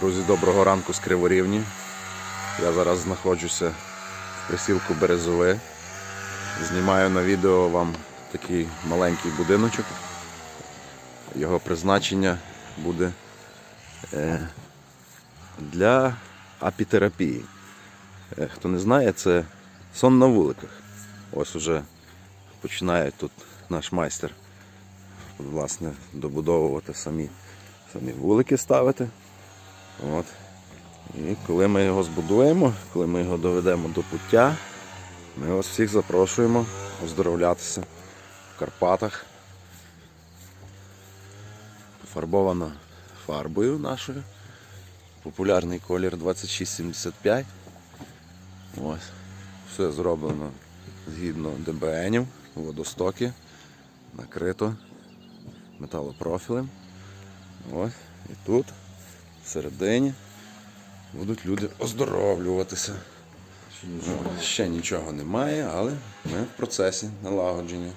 Друзі, доброго ранку з Криворівні. Я зараз знаходжуся в присілку Березове. Знімаю на відео вам такий маленький будиночок. Його призначення буде е, для апітерапії. Е, Хто не знає, це сон на вуликах. Ось уже починає тут наш майстер власне добудовувати самі, самі вулики ставити. От. І коли ми його збудуємо, коли ми його доведемо до пуття, ми вас всіх запрошуємо оздоровлятися в Карпатах. Пофарбовано фарбою нашою. Популярний колір 2675. Ось. Все зроблено згідно ДБНів, водостоки, накрито металопрофілем. Ось. І тут всередині будуть люди оздоровлюватися. Ще нічого, немає, але ми в процесі налагодження.